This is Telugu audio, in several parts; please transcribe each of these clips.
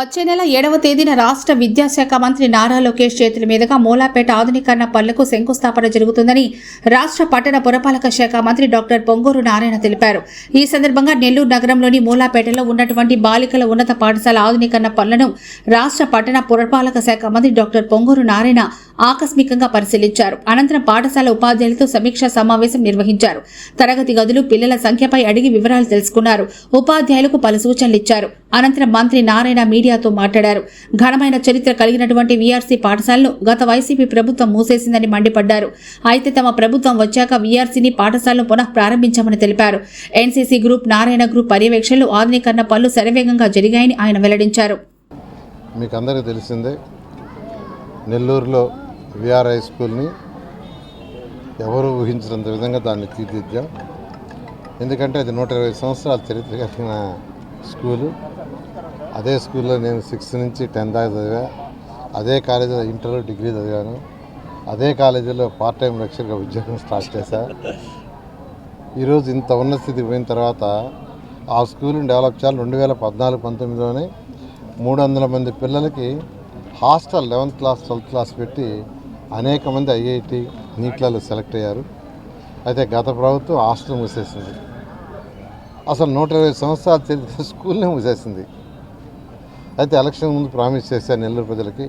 వచ్చే నెల ఏడవ తేదీన రాష్ట్ర విద్యాశాఖ మంత్రి నారా లోకేష్ చేతుల మీదుగా మూలాపేట ఆధునీకరణ పనులకు శంకుస్థాపన జరుగుతుందని రాష్ట్ర పట్టణ పురపాలక శాఖ మంత్రి డాక్టర్ పొంగూరు నారాయణ తెలిపారు. ఈ సందర్భంగా నెల్లూరు నగరంలోని మూలాపేటలో ఉన్నటువంటి బాలికల ఉన్నత పాఠశాల ఆధునీకరణ పనులను రాష్ట్ర పట్టణ పురపాలక శాఖ మంత్రి డాక్టర్ పొంగూరు నారాయణ ఆకస్మికంగా పరిశీలించారు. అనంతరం పాఠశాల ఉపాధ్యాయులతో సమీక్షా సమావేశం నిర్వహించారు. తరగతి గదులు పిల్లల సంఖ్యపై అడిగి వివరాలు తెలుసుకున్నారు. ఉపాధ్యాయులకు పలు సూచనలు ఇచ్చారు. అనంతరం మంత్రి నారాయణ మీడియా మీడియాతో మాట్లాడారు. ఘనమైన చరిత్ర కలిగినటువంటి వీఆర్సీ పాఠశాలను గత వైసీపీ ప్రభుత్వం మూసేసిందని మండిపడ్డారు. అయితే తమ ప్రభుత్వం వచ్చాక వీఆర్సీని పాఠశాలను పునః ప్రారంభించామని తెలిపారు. ఎన్సీసీ గ్రూప్ నారాయణ గ్రూప్ పర్యవేక్షణలు ఆధునీకరణ పనులు శరవేగంగా జరిగాయని ఆయన వెల్లడించారు. మీకు అందరికీ తెలిసిందే నెల్లూరులో విఆర్ హై స్కూల్ని ఎవరు ఊహించినంత విధంగా దాన్ని తీర్చిద్దాం ఎందుకంటే అది నూట ఇరవై సంవత్సరాల చరిత్ర కలిగిన స్కూలు. అదే స్కూల్లో నేను సిక్స్త్ నుంచి టెన్త్ దాకా చదివా. అదే కాలేజీలో ఇంటర్ డిగ్రీ చదివాను. అదే కాలేజీలో పార్ట్ టైం లెక్చర్గా ఉద్యోగం స్టార్ట్ చేశా. ఈరోజు ఇంత ఉన్న స్థితికి పోయిన తర్వాత ఆ స్కూల్ని డెవలప్ చేయాలి. రెండు వేల పద్నాలుగు పంతొమ్మిదిలోనే మూడు వందల మంది పిల్లలకి hostel eleventh class twelfth class పెట్టి అనేక మంది ఐఐటి నీట్లలో సెలెక్ట్ అయ్యారు. అయితే గత ప్రభుత్వం హాస్టల్ మూసేసింది. అసలు నూట ఇరవై సంవత్సరాలు చరిత్ర స్కూల్నే మూసేసింది. అయితే ఎలక్షన్ ముందు ప్రామిస్ చేశాను నెల్లూరు ప్రజలకి.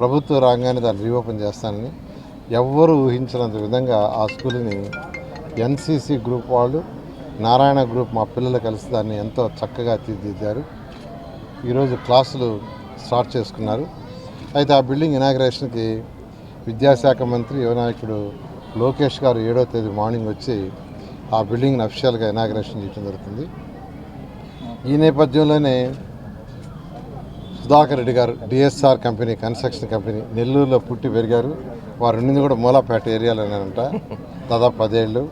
ప్రభుత్వం రాగానే దాన్ని రీఓపెన్ చేస్తానని ఎవ్వరూ ఊహించినంత విధంగా ఆ స్కూల్ని ఎన్సీసీ గ్రూప్ వాళ్ళు నారాయణ గ్రూప్ మా పిల్లలు కలిసి దాన్ని ఎంతో చక్కగా తీర్చిదిద్దారు. ఈరోజు క్లాసులు స్టార్ట్ చేసుకున్నారు. అయితే ఆ బిల్డింగ్ ఇనాగ్రేషన్కి విద్యాశాఖ మంత్రి యువనాయకుడు లోకేష్ గారు ఏడో తేదీ మార్నింగ్ వచ్చి ఆ బిల్డింగ్ని అఫిషియల్గా ఇనాగ్రేషన్ చేయడం జరుగుతుంది. ఈ నేపథ్యంలోనే సుధాకర్ రెడ్డి గారు డిఎస్ఆర్ కంపెనీ కన్స్ట్రక్షన్ కంపెనీ నెల్లూరులో పుట్టి పెరిగారు. వారు ఉండింది కూడా మూలాపేట ఏరియాలోనేనంట. దాదాపు పదేళ్ళు.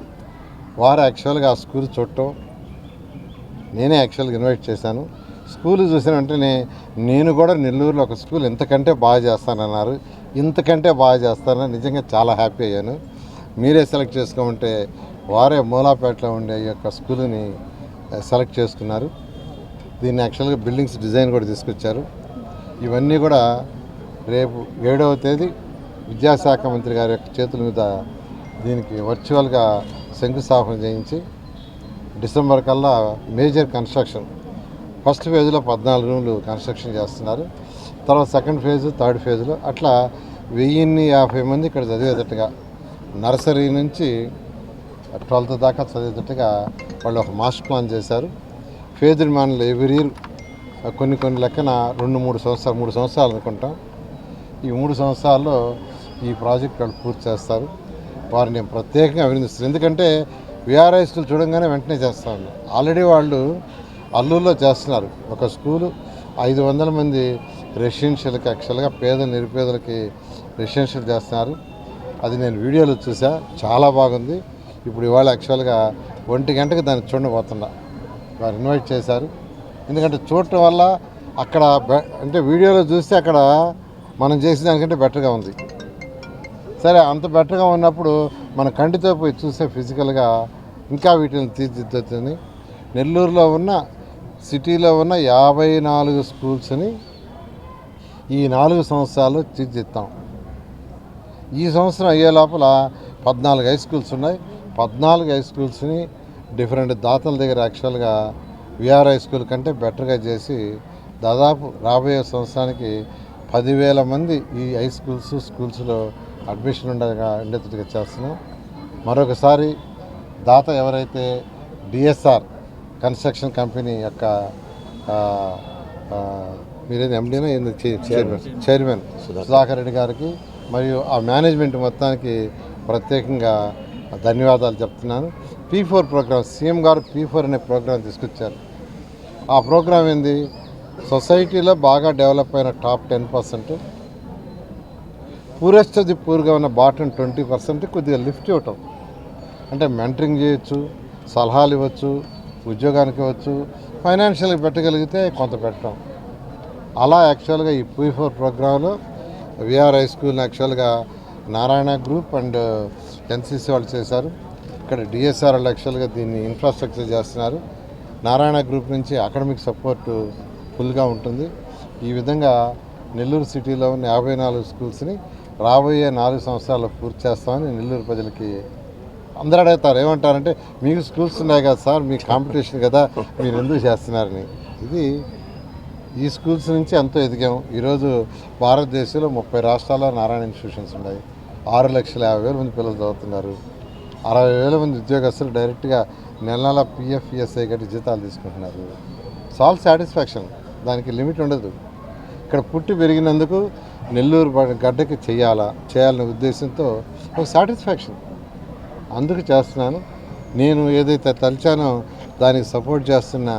వారు యాక్చువల్గా ఆ స్కూల్ చూడటం నేనే యాక్చువల్గా ఇన్వైట్ చేశాను. స్కూల్ చూసిన వెంటనే నేను కూడా నెల్లూరులో ఒక స్కూల్ ఇంతకంటే బాగా చేస్తానన్నారు. ఇంతకంటే బాగా చేస్తానని నిజంగా చాలా హ్యాపీ అయ్యాను. మీరే సెలెక్ట్ చేసుకోమంటే వారే మూలాపేటలో ఉండే ఈ యొక్క స్కూల్ని సెలెక్ట్ చేసుకున్నారు. దీన్ని యాక్చువల్గా బిల్డింగ్స్ డిజైన్ కూడా తీసుకొచ్చారు. ఇవన్నీ కూడా రేపు ఏడవ తేదీ విద్యాశాఖ మంత్రి గారి యొక్క చేతుల మీద దీనికి వర్చువల్గా శంకుస్థాపన చేయించి డిసెంబర్ కల్లా మేజర్ కన్స్ట్రక్షన్. ఫస్ట్ ఫేజ్లో పద్నాలుగు రూములు కన్స్ట్రక్షన్ చేస్తున్నారు. తర్వాత సెకండ్ ఫేజ్ థర్డ్ ఫేజ్లో అట్లా వెయ్యిన్ని యాభై మంది ఇక్కడ చదివేటట్టుగా నర్సరీ నుంచి ట్వెల్త్ దాకా చదివేటట్టుగా వాళ్ళు ఒక మాస్టర్ ప్లాన్ చేశారు. ఫేజ్డ్ మ్యాన్లు ఎవ్రీ ఇయర్ కొన్ని కొన్ని లెక్కన రెండు మూడు సంవత్సరాలు మూడు సంవత్సరాలు అనుకుంటాం. ఈ మూడు సంవత్సరాల్లో ఈ ప్రాజెక్ట్ వాళ్ళు పూర్తి చేస్తారు. వారిని నేను ప్రత్యేకంగా అభినందిస్తాను ఎందుకంటే విఆర్ఐ స్కూల్ చూడంగానే వెంటనే చేస్తాను ఆల్రెడీ వాళ్ళు అల్లూరులో చేస్తున్నారు. ఒక స్కూలు ఐదు వందల మంది రెసిడెన్షియల్కి యాక్చువల్గా పేద నిరుపేదలకి రెసిడెన్షియల్ చేస్తున్నారు. అది నేను వీడియోలో చూసా. చాలా బాగుంది. ఇప్పుడు ఇవాళ యాక్చువల్గా ఒంటి గంటకి దాన్ని చూడబోతున్నా. వారు ఇన్వైట్ చేశారు. ఎందుకంటే చూడటం వల్ల అక్కడ బె- అంటే వీడియోలో చూస్తే అక్కడ మనం చేసిన దానికంటే బెటర్గా ఉంది. సరే అంత బెటర్గా ఉన్నప్పుడు మన కంటితో పోయి చూస్తే ఫిజికల్గా ఇంకా వీటిని తీర్చిదిద్దుతుంది. నెల్లూరులో ఉన్న సిటీలో ఉన్న యాభై నాలుగు స్కూల్స్ని ఈ నాలుగు సంవత్సరాలు తీర్చిద్దాం ఈ సంవత్సరం అయ్యే లోపల పద్నాలుగు హై స్కూల్స్ ఉన్నాయి. పద్నాలుగు హై స్కూల్స్ని డిఫరెంట్ దాతల దగ్గర యాక్చువల్గా విఆర్ హై స్కూల్ కంటే బెటర్గా చేసి దాదాపు రాబోయే సంవత్సరానికి పదివేల మంది ఈ హై స్కూల్స్ స్కూల్స్లో అడ్మిషన్ ఉండగా ఉండేటట్టుగా చేస్తున్నాం. మరొకసారి దాత ఎవరైతే డిఎస్ఆర్ కన్స్ట్రక్షన్ కంపెనీ యొక్క మీరేది ఎండీనా చైర్మన్. చైర్మన్ సుధాకర్. రెడ్డి గారికి మరియు ఆ మేనేజ్మెంట్ మొత్తానికి ప్రత్యేకంగా ధన్యవాదాలు చెప్తున్నాను. పీ ఫోర్ ప్రోగ్రామ్ సీఎం గారు పీ ఫోర్ అనే ప్రోగ్రాం తీసుకొచ్చారు. ఆ ప్రోగ్రాం ఏంది? సొసైటీలో బాగా డెవలప్ అయిన top ten percent poorest the పూర్గా ఉన్న బాటన్ ట్వంటీ పర్సెంట్ కొద్దిగా లిఫ్ట్ ఇవ్వటం. అంటే మెంటరింగ్ చేయొచ్చు సలహాలు ఇవ్వచ్చు ఉద్యోగానికి ఇవ్వచ్చు ఫైనాన్షియల్గా పెట్టగలిగితే కొంత పెట్టడం అలా యాక్చువల్గా ఈ పీ ఫోర్ ప్రోగ్రాంలో విఆర్ హై స్కూల్ యాక్చువల్గా నారాయణ గ్రూప్ అండ్ ఎన్సీసీ వాళ్ళు చేశారు. ఇక్కడ డిఎస్ఆర్ వాళ్ళు యాక్చువల్గా దీన్ని ఇన్ఫ్రాస్ట్రక్చర్ చేస్తున్నారు. నారాయణ గ్రూప్ నుంచి అకాడమిక్ సపోర్టు ఫుల్గా ఉంటుంది. ఈ విధంగా నెల్లూరు సిటీలో ఉన్న యాభై నాలుగు స్కూల్స్ని రాబోయే నాలుగు సంవత్సరాల్లో పూర్తి చేస్తామని నెల్లూరు ప్రజలకి అందరూ అడుగుతారు. ఏమంటారంటే మీకు స్కూల్స్ ఉన్నాయి కదా సార్ మీ కాంపిటీషన్ కదా మీరు ఎందుకు చేస్తున్నారని. ఇది ఈ స్కూల్స్ నుంచి ఎంతో ఎదిగాం. ఈరోజు భారతదేశంలో ముప్పై రాష్ట్రాల్లో నారాయణ ఇన్స్టిట్యూషన్స్ ఉన్నాయి. ఆరు లక్షల యాభై వేల మంది పిల్లలు చదువుతున్నారు. అరవై వేల మంది ఉద్యోగస్తులు డైరెక్ట్గా నెల నెల పిఎఫ్ ఈఎస్ఐ కట్టి జీతాలు తీసుకుంటున్నారు. సాల్ సాటిస్ఫాక్షన్ దానికి లిమిట్ ఉండదు. ఇక్కడ పుట్టి పెరిగినందుకు నెల్లూరు గడ్డకి చేయాలా చేయాలనే ఉద్దేశంతో ఒక సాటిస్ఫాక్షన్ అందుకు చేస్తున్నాను. నేను ఏదైతే తలిచానో దానికి సపోర్ట్ చేస్తున్న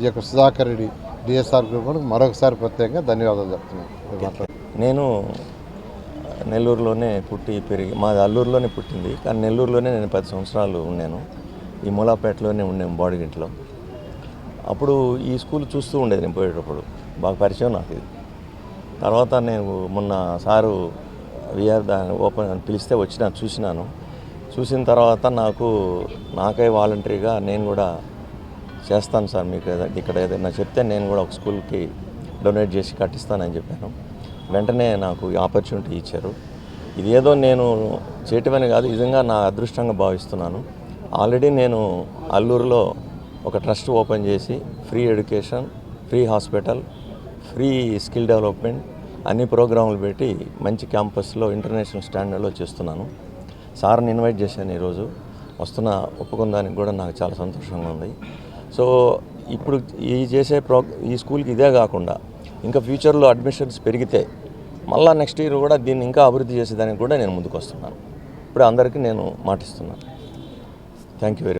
ఈ యొక్క సుధాకర్ రెడ్డి డిఎస్ఆర్ గ్రూప్ మరొకసారి ప్రత్యేకంగా ధన్యవాదాలు చెప్తున్నాను. నేను నెల్లూరులోనే పుట్టి పెరిగి మాది అల్లూరులోనే పుట్టింది. కానీ నెల్లూరులోనే నేను పది సంవత్సరాలు ఉన్నాను. ఈ మూలాపేటలోనే ఉన్నాను బాడిగింట్లో అప్పుడు ఈ స్కూల్ చూస్తూ ఉండేది నేను పోయేటప్పుడు. బాగా పరిచయం నాకు ఇది. తర్వాత నేను మొన్న సారు విఆర్ దాన్ని ఓపెన్ అని పిలిస్తే వచ్చిన చూసినాను. చూసిన తర్వాత నాకు నాకై వాలంటరీగా నేను కూడా చేస్తాను సార్ మీకు ఇక్కడ ఏదైనా చెప్తే నేను కూడా ఒక స్కూల్కి డొనేట్ చేసి కట్టిస్తానని చెప్పాను. వెంటనే నాకు ఈ ఆపర్చునిటీ ఇచ్చారు. ఇది ఏదో నేను చేయటమని కాదు నిజంగా నా అదృష్టంగా భావిస్తున్నాను. ఆల్రెడీ నేను అల్లూరులో ఒక ట్రస్ట్ ఓపెన్ చేసి free education free hospital free skill development అన్ని ప్రోగ్రాములు పెట్టి మంచి క్యాంపస్లో ఇంటర్నేషనల్ స్టాండర్డ్లో చేస్తున్నాను. సార్ని ఇన్వైట్ చేశాను ఈరోజు. వస్తున్న ఒప్పుకుందానికి కూడా నాకు చాలా సంతోషంగా ఉంది. సో ఇప్పుడు ఈ చేసే ప్రో ఈ స్కూల్కి ఇదే కాకుండా ఇంకా ఫ్యూచర్లో అడ్మిషన్స్ పెరిగితే మళ్ళీ నెక్స్ట్ ఇయర్ కూడా దీన్ని ఇంకా అభివృద్ధి చేసేదానికి కూడా నేను ముందుకు వస్తున్నాను. ఇప్పుడు అందరికీ నేను మాటిస్తున్నాను. Thank you very